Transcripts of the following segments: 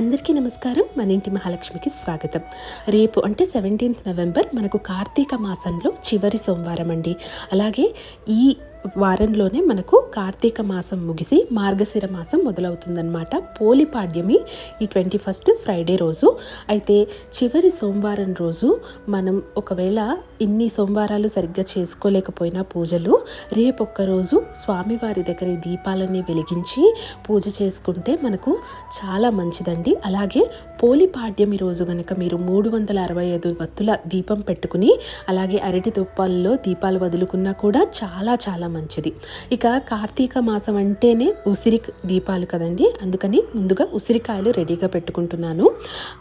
అందరికీ నమస్కారం. మన ఇంటి మహాలక్ష్మికి స్వాగతం. రేపు అంటే సెవెంటీన్త్ నవంబర్ మనకు కార్తీక మాసంలో చివరి సోమవారం అండి అలాగే ఈ వారంలోనే మనకు కార్తీక మాసం ముగిసి మార్గశిర మాసం మొదలవుతుందన్నమాట. పోలిపాడ్యమి ఈ ట్వంటీ ఫస్ట్ ఫ్రైడే రోజు. అయితే చివరి సోమవారం రోజు మనం ఒకవేళ ఇన్ని సోమవారాలు సరిగ్గా చేసుకోలేకపోయినా పూజలు రేపొక్కరోజు స్వామివారి దగ్గర దీపాలన్నీ వెలిగించి పూజ చేసుకుంటే మనకు చాలా మంచిదండి. అలాగే పోలిపాడ్యమి రోజు కనుక మీరు మూడు వందల అరవై ఐదు వత్తుల దీపం పెట్టుకుని అలాగే అరటి తుప్పాల్లో దీపాలు వదులుకున్నా కూడా చాలా చాలా మంచిది. ఇక కార్తీక మాసం అంటేనే ఉసిరి దీపాలు కదండి. అందుకని ముందుగా ఉసిరికాయలు రెడీగా పెట్టుకుంటున్నాను.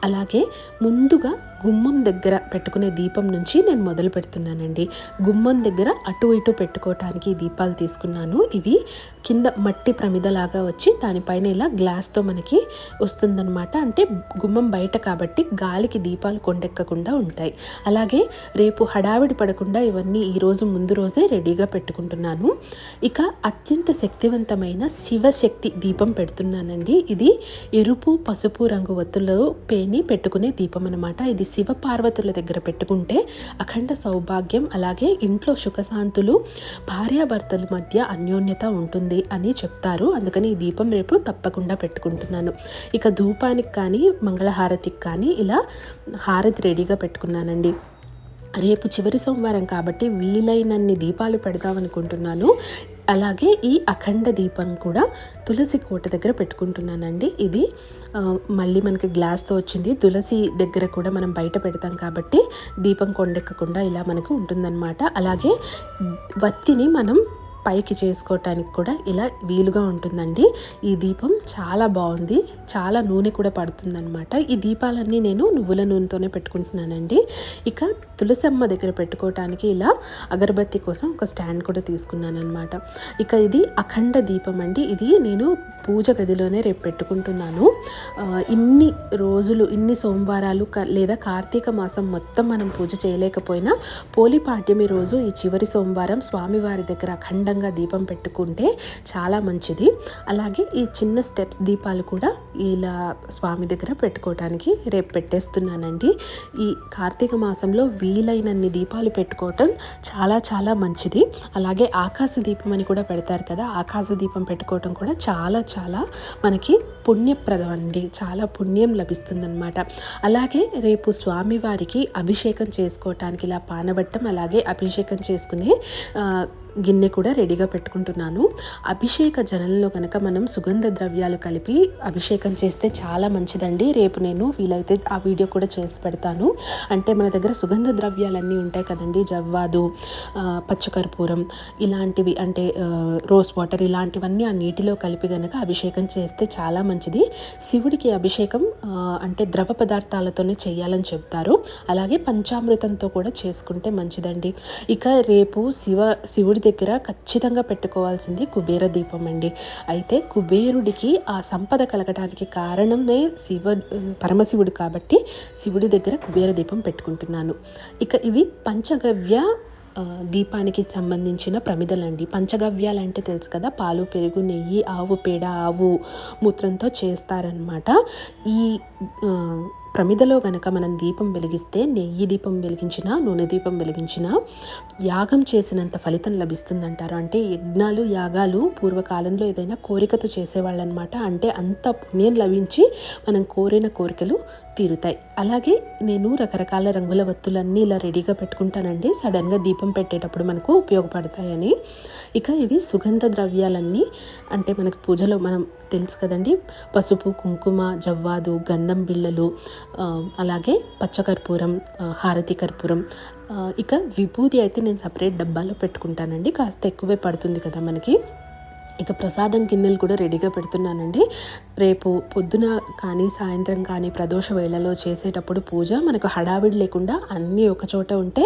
అలాగే ముందుగా గుమ్మం దగ్గర పెట్టుకునే దీపం నుంచి నేను మొదలు పెడుతున్నానండి. గుమ్మం దగ్గర అటు ఇటు పెట్టుకోవటానికి దీపాలు తీసుకున్నాను. ఇవి కింద మట్టి ప్రమిదలాగా వచ్చి దానిపైన ఇలా గ్లాస్తో మనకి వస్తుందన్నమాట. అంటే గుమ్మం బయట కాబట్టి గాలికి దీపాలు కొండెక్కకుండా ఉంటాయి. అలాగే రేపు హడావిడి పడకుండా ఇవన్నీ ఈరోజు ముందు రోజే రెడీగా పెట్టుకుంటున్నాను. ఇక అత్యంత శక్తివంతమైన శివశక్తి దీపం పెడుతున్నానండి. ఇది ఎరుపు పసుపు రంగు వత్తులు పేని పెట్టుకునే దీపం అనమాట ఇది శివపార్వతుల దగ్గర పెట్టుకుంటే అఖండ సౌభాగ్యం అలాగే ఇంట్లో సుఖశాంతులు భార్యాభర్తల మధ్య అన్యోన్యత ఉంటుంది అని చెప్తారు. అందుకని ఈ దీపం రేపు తప్పకుండా పెట్టుకుంటున్నాను. ఇక ధూపానికి కానీ మంగళహారతికి కానీ ఇలా హారతి రెడీగా పెట్టుకున్నానండి. రేపు చివరి సోమవారం కాబట్టి వీలైనన్ని దీపాలు పెడదామనుకుంటున్నాను. అలాగే ఈ అఖండ దీపం కూడా తులసి కోట దగ్గర పెట్టుకుంటున్నానండి. ఇది మళ్ళీ మనకి గ్లాస్తో వచ్చింది. తులసి దగ్గర కూడా మనం బయట పెడతాం కాబట్టి దీపం కొండెక్కకుండా ఇలా మనకు ఉంటుందన్నమాట. అలాగే వత్తిని మనం పైకి చేసుకోవటానికి కూడా ఇలా వీలుగా ఉంటుందండి. ఈ దీపం చాలా బాగుంది. చాలా నూనె కూడా పడుతుందనమాట ఈ దీపాలన్నీ నేను నువ్వుల నూనెతోనే పెట్టుకుంటున్నానండి. ఇక తులసమ్మ దగ్గర పెట్టుకోవటానికి ఇలా అగరబత్తి కోసం ఒక స్టాండ్ కూడా తీసుకున్నాను అనమాట ఇక ఇది అఖండ దీపం అండి. ఇది నేను పూజ గదిలోనే రేపు పెట్టుకుంటున్నాను. ఇన్ని రోజులు ఇన్ని సోమవారాలు లేదా కార్తీక మాసం మొత్తం మనం పూజ చేయలేకపోయినా పోలిపాడ్యమి రోజు ఈ చివరి సోమవారం స్వామివారి దగ్గర అఖండంగా దీపం పెట్టుకుంటే చాలా మంచిది. అలాగే ఈ చిన్న స్టెప్స్ దీపాలు కూడా ఇలా స్వామి దగ్గర పెట్టుకోవటానికి రేపు పెట్టేస్తున్నానండి. ఈ కార్తీక మాసంలో వీలైనన్ని దీపాలు పెట్టుకోవటం చాలా చాలా మంచిది. అలాగే ఆకాశ దీపం అని కూడా పెడతారు కదా ఆకాశ దీపం పెట్టుకోవటం కూడా చాలా చాలా మనకి పుణ్యప్రదం అండి చాలా పుణ్యం లభిస్తుందన్నమాట. అలాగే రేపు స్వామివారికి అభిషేకం చేసుకోవటానికి ఇలా పానబట్టం అలాగే అభిషేకం చేసుకునే గిన్నె కూడా రెడీగా పెట్టుకుంటున్నాను. అభిషేక జలంలో కనుక మనం సుగంధ ద్రవ్యాలు కలిపి అభిషేకం చేస్తే చాలా మంచిదండి. రేపు నేను వీలైతే ఆ వీడియో కూడా చేసి పెడతాను. అంటే మన దగ్గర సుగంధ ద్రవ్యాలన్నీ ఉంటాయి కదండి. జవ్వాదు పచ్చకర్పూరం ఇలాంటివి అంటే రోజ్ వాటర్ ఇలాంటివన్నీ ఆ నీటిలో కలిపి కనుక అభిషేకం చేస్తే చాలా మంచిది. శివుడికి అభిషేకం అంటే ద్రవ పదార్థాలతోనే చేయాలని చెప్తారు. అలాగే పంచామృతంతో కూడా చేసుకుంటే మంచిదండి. ఇక రేపు శివ శివుడి దగ్గర ఖచ్చితంగా పెట్టుకోవాల్సింది కుబేర దీపం అండి. అయితే కుబేరుడికి ఆ సంపద కలగడానికి కారణమే శివ పరమశివుడు కాబట్టి శివుడి దగ్గర కుబేర దీపం పెట్టుకుంటున్నాను. ఇక ఇవి పంచగవ్య దీపానికి సంబంధించిన ప్రమిదలండి. పంచగవ్యాలు అంటే తెలుసు కదా పాలు పెరుగు నెయ్యి ఆవు పేడ ఆవు మూత్రంతో చేస్తారనమాట ఈ ప్రమిదలో గనక మనం దీపం వెలిగిస్తే నెయ్యి దీపం వెలిగించిన నూనె దీపం వెలిగించిన యాగం చేసినంత ఫలితం లభిస్తుందంటారు. అంటే యజ్ఞాలు యాగాలు పూర్వకాలంలో ఏదైనా కోరికతో చేసేవాళ్ళనమాట. అంటే అంత పుణ్యం లభించి మనం కోరిన కోరికలు తీరుతాయి. అలాగే నేను రకరకాల రంగుల వత్తులన్నీ ఇలా రెడీగా పెట్టుకుంటానండి. సడన్గా దీపం పెట్టేటప్పుడు మనకు ఉపయోగపడతాయని. ఇక ఇవి సుగంధ ద్రవ్యాలన్నీ అంటే మనకు పూజలో మనం తెలుసు కదండి పసుపు కుంకుమ జవ్వాదు గంధం బిళ్ళలు అలాగే పచ్చకర్పూరం హారతి కర్పూరం ఇక విభూతి అయితే నేను సపరేట్ డబ్బాలో పెట్టుకుంటానండి. కాస్త ఎక్కువే పడుతుంది కదా మనకి. ఇక ప్రసాదం గిన్నెలు కూడా రెడీగా పెడుతున్నానండి. రేపు పొద్దున కానీ సాయంత్రం కానీ ప్రదోష వేళలో చేసేటప్పుడు పూజ. మనకు హడావిడి లేకుండా అన్నీ ఒకచోట ఉంటే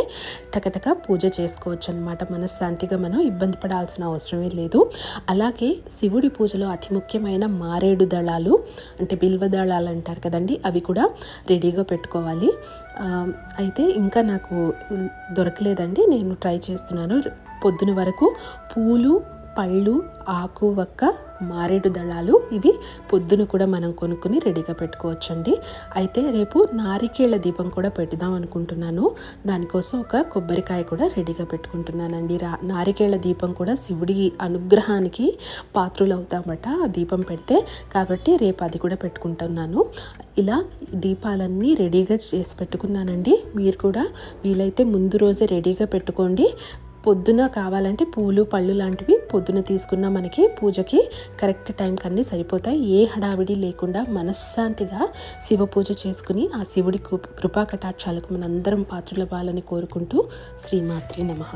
టకటక పూజ చేసుకోవచ్చు అనమాట మనశ్శాంతిగా మనం ఇబ్బంది పడాల్సిన అవసరమే లేదు. అలాగే శివుడి పూజలో అతి ముఖ్యమైన మారేడు దళాలు అంటే బిల్వ దళాలు అంటారు కదండి అవి కూడా రెడీగా పెట్టుకోవాలి. అయితే ఇంకా నాకు దొరకలేదండి. నేను ట్రై చేస్తున్నాను. పొద్దున వరకు పూలు పళ్ళు ఆకు వక్క మారేడు దళాలు ఇవి పొద్దున కూడా మనం కొనుక్కుని రెడీగా పెట్టుకోవచ్చండి. అయితే రేపు నారికేళ్ళ దీపం కూడా పెడదాం అనుకుంటున్నాను. దానికోసం ఒక కొబ్బరికాయ కూడా రెడీగా పెట్టుకుంటున్నానండి. రా నారికేళ్ళ దీపం కూడా శివుడి అనుగ్రహానికి పాత్రులు అవుతామట ఆ దీపం పెడితే. కాబట్టి రేపు అది కూడా పెట్టుకుంటున్నాను. ఇలా దీపాలన్నీ రెడీగా చేసి పెట్టుకున్నానండి. మీరు కూడా వీలైతే ముందు రోజే రెడీగా పెట్టుకోండి. పొద్దున కావాలంటే పూలు పళ్ళు లాంటివి పొద్దున తీసుకున్న మనకి పూజకి కరెక్ట్ టైంకి అన్నీ సరిపోతాయి. ఏ హడావిడి లేకుండా మనశ్శాంతిగా శివ పూజ చేసుకుని ఆ శివుడి కృపా కటాక్షాలకు మనందరం పాత్రలు అవ్వాలని కోరుకుంటూ శ్రీమాత్రి నమః.